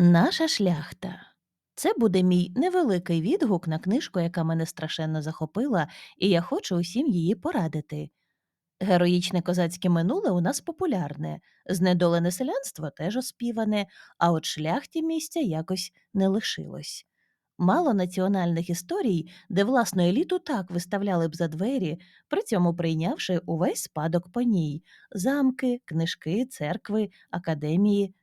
Наша шляхта. Це буде мій невеликий відгук на книжку, яка мене страшенно захопила, і я хочу усім її порадити. Героїчне козацьке минуле у нас популярне, знедолене селянство теж оспіване, а от шляхті місця якось не лишилось. Мало національних історій, де власну еліту так виставляли б за двері, при цьому прийнявши увесь спадок по ній замки, книжки, церкви, академії.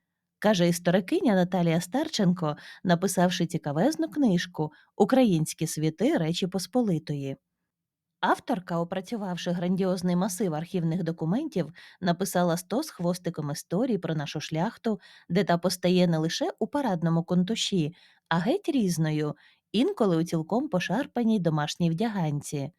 Каже історикиня Наталія Старченко, написавши цікавезну книжку Українські світи Речі Посполитої. Авторка, опрацювавши грандіозний масив архівних документів, написала сто з хвостиком історій про нашу шляхту, де та постає не лише у парадному контуші, а геть різною, інколи у цілком пошарпаній домашній вдяганці.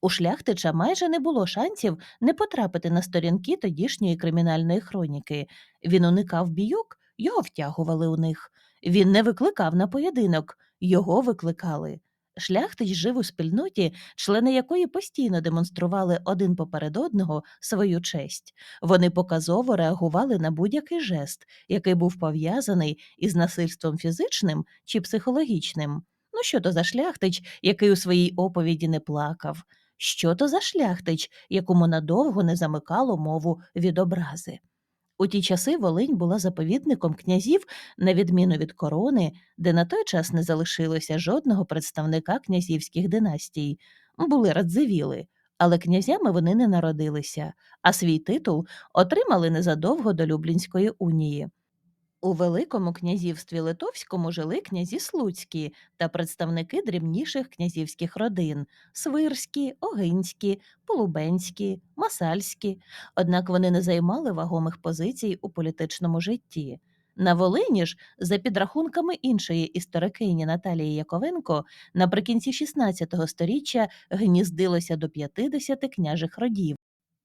У шляхтича майже не було шансів не потрапити на сторінки тодішньої кримінальної хроніки. Він уникав бійок, його втягували у них. Він не викликав на поєдинок, його викликали. Шляхтич жив у спільноті, члени якої постійно демонстрували один поперед одного свою честь. Вони показово реагували на будь-який жест, який був пов'язаний із насильством фізичним чи психологічним. Ну, що то за шляхтич, який у своїй оповіді не плакав? Що то за шляхтич, якому надовго не замикало мову від образи? У ті часи Волинь була заповідником князів, на відміну від корони, де на той час не залишилося жодного представника князівських династій. Були радзивіли, але князями вони не народилися, а свій титул отримали незадовго до Люблінської унії. У Великому князівстві Литовському жили князі Слуцькі та представники дрібніших князівських родин свирські, огинські, полубенські, масальські, однак вони не займали вагомих позицій у політичному житті. На Волині ж, за підрахунками іншої історикині Наталії Яковенко, наприкінці XVI століття гніздилося до 50 княжих родів,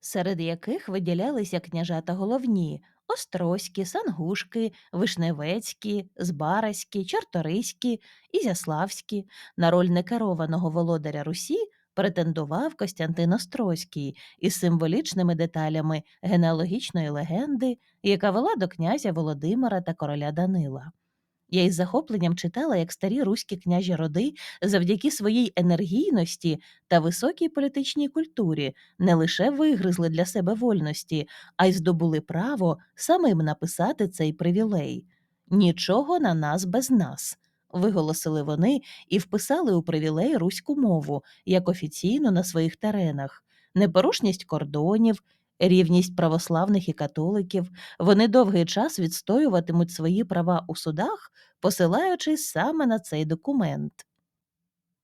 серед яких виділялися княжата головні Острозькі, Сангушки, Вишневецькі, Збараські, Чарториські, Ізяславські. На роль некерованого володаря Русі претендував Костянтин Острозький із символічними деталями генеалогічної легенди, яка вела до князя Володимира та короля Данила. Я із захопленням читала, як старі руські княжі роди завдяки своїй енергійності та високій політичній культурі не лише вигризли для себе вольності, а й здобули право самим написати цей привілей. Нічого на нас без нас. Виголосили вони і вписали у привілей руську мову як офіційну на своїх теренах, непорушність кордонів, рівність православних і католиків. Вони довгий час відстоюватимуть свої права у судах, посилаючись саме на цей документ.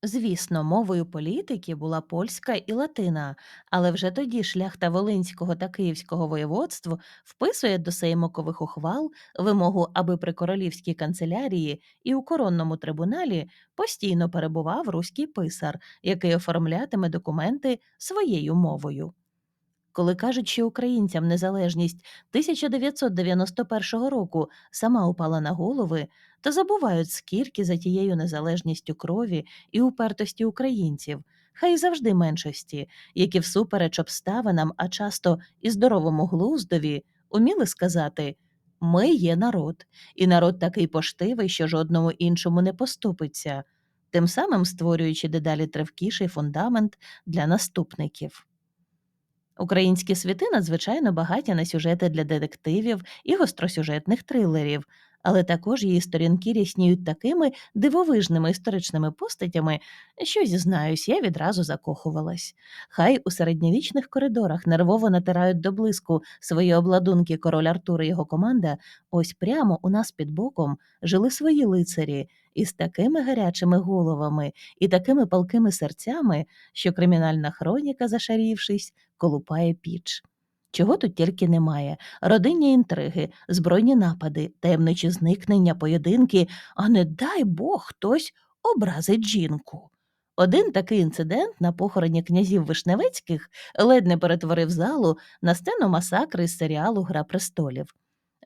Звісно, мовою політики була польська і латина, але вже тоді шляхта Волинського та Київського воєводств вписує до сеймокових ухвал вимогу, аби при королівській канцелярії і у коронному трибуналі постійно перебував руський писар, який оформлятиме документи своєю мовою. Коли кажуть, що українцям незалежність 1991 року сама упала на голови, то забувають, скільки за тією незалежністю крові і упертості українців, хай завжди меншості, які всупереч обставинам, а часто і здоровому глуздові, уміли сказати Ми є народ, і народ такий поштивий, що жодному іншому не поступиться, тим самим створюючи дедалі тривкіший фундамент для наступників. Українські світи надзвичайно багаті на сюжети для детективів і гостросюжетних трилерів, але також її сторінки рясніють такими дивовижними історичними постатями, що, зізнаюсь, я відразу закохувалась. Хай у середньовічних коридорах нервово натирають до блиску свої обладунки король Артур і його команда, ось прямо у нас під боком жили свої лицарі із такими гарячими головами і такими палкими серцями, що кримінальна хроніка, зашарівшись, колупає піч. Чого тут тільки немає: родинні інтриги, збройні напади, таємничі зникнення, поєдинки, а не дай Бог хтось образить жінку. Один такий інцидент на похороні князів Вишневецьких ледь не перетворив залу на сцену масакри з серіалу Гра престолів.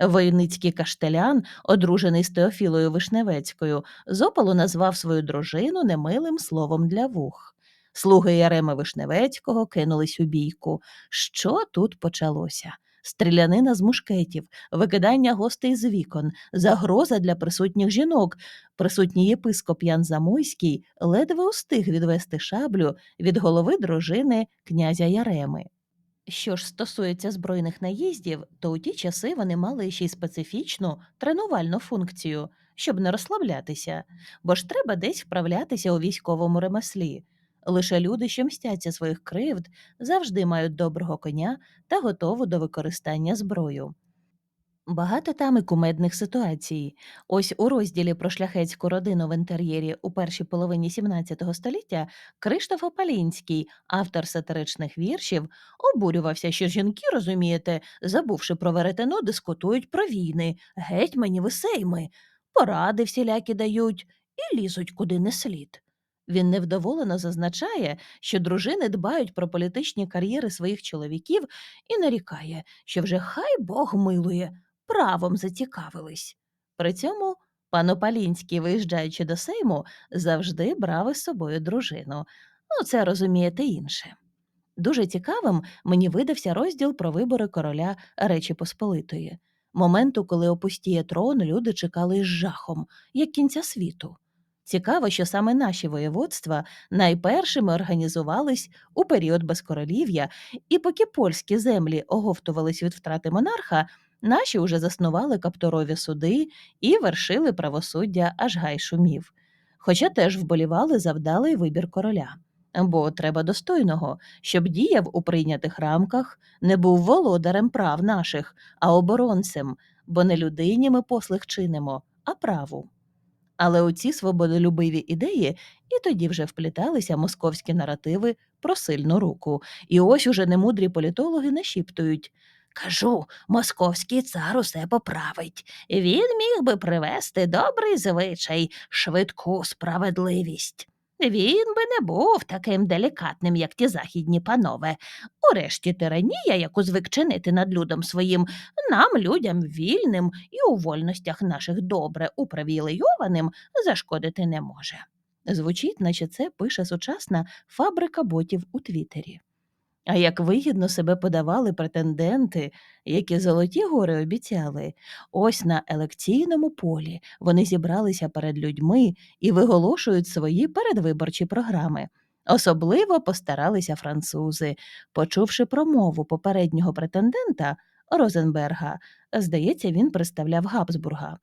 Войницький каштелян, одружений з Теофілою Вишневецькою, з опалу назвав свою дружину немилим словом для вух. Слуги Ярема Вишневецького кинулись у бійку. Що тут почалося? стрілянина з мушкетів, викидання гостей з вікон, загроза для присутніх жінок. Присутній єпископ Ян Замойський ледве устиг відвести шаблю від голови дружини князя Яреми. Що ж стосується збройних наїздів, то у ті часи вони мали ще й специфічну тренувальну функцію, щоб не розслаблятися, бо ж треба десь вправлятися у військовому ремеслі. Лише люди, що мстяться своїх кривд, завжди мають доброго коня та готову до використання зброю. Багато там і кумедних ситуацій. Ось у розділі про шляхетську родину в інтер'єрі у першій половині XVII століття Криштоф Опалінський, автор сатиричних віршів, обурювався, що жінки, розумієте, забувши про веретено, дискутують про війни, геть мені висейми, поради всілякі дають і лізуть куди не слід. Він невдоволено зазначає, що дружини дбають про політичні кар'єри своїх чоловіків і нарікає, що вже хай Бог милує правом зацікавились. При цьому пан Опалінський, виїжджаючи до Сейму, завжди брав із собою дружину. Ну, це розумієте інше. Дуже цікавим мені видався розділ про вибори короля Речі Посполитої. Моменту, коли опустіє трон, люди чекали із жахом, як кінця світу. Цікаво, що саме наші воєводства найпершими організувались у період безкоролів'я, і поки польські землі оговтувались від втрати монарха, наші уже заснували капторові суди і вершили правосуддя аж гай шумів. Хоча теж вболівали за вдалий вибір короля. Бо треба достойного, щоб діяв у прийнятих рамках, не був володарем прав наших, а оборонцем, бо не людині ми послуг чинимо, а праву. Але у ці свободолюбиві ідеї і тоді вже впліталися московські наративи про сильну руку. І ось уже немудрі політологи нашіптують. Кажу, московський цар усе поправить. Він міг би привести добрий звичай, швидку справедливість. Він би не був таким делікатним, як ті західні панове. Урешті тиранія, яку звик чинити над людом своїм, нам, людям вільним і у вольностях наших добре упривілейованим, зашкодити не може. Звучить, наче це пише сучасна фабрика ботів у Твіттері. А як вигідно себе подавали претенденти, які золоті гори обіцяли, ось на елекційному полі вони зібралися перед людьми і виголошують свої передвиборчі програми. Особливо постаралися французи, почувши промову попереднього претендента Розенберга, здається, він представляв Габсбурга.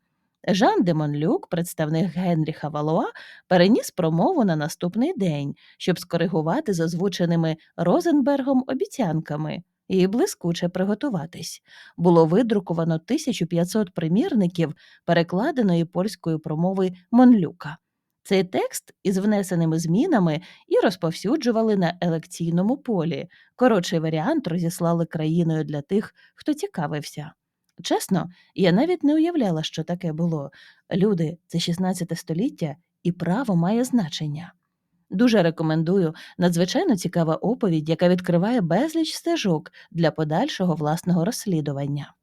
Жан де Монлюк, представник Генріха Валуа, переніс промову на наступний день, щоб скоригувати з озвученими Розенбергом обіцянками і блискуче приготуватись. Було видруковано 1500 примірників перекладеної польської промови Монлюка. Цей текст із внесеними змінами і розповсюджували на елекційному полі. Коротший варіант розіслали країною для тих, хто цікавився. Чесно, я навіть не уявляла, що таке було. Люди, це 16 століття, і право має значення. Дуже рекомендую надзвичайно цікава оповідь, яка відкриває безліч стежок для подальшого власного розслідування.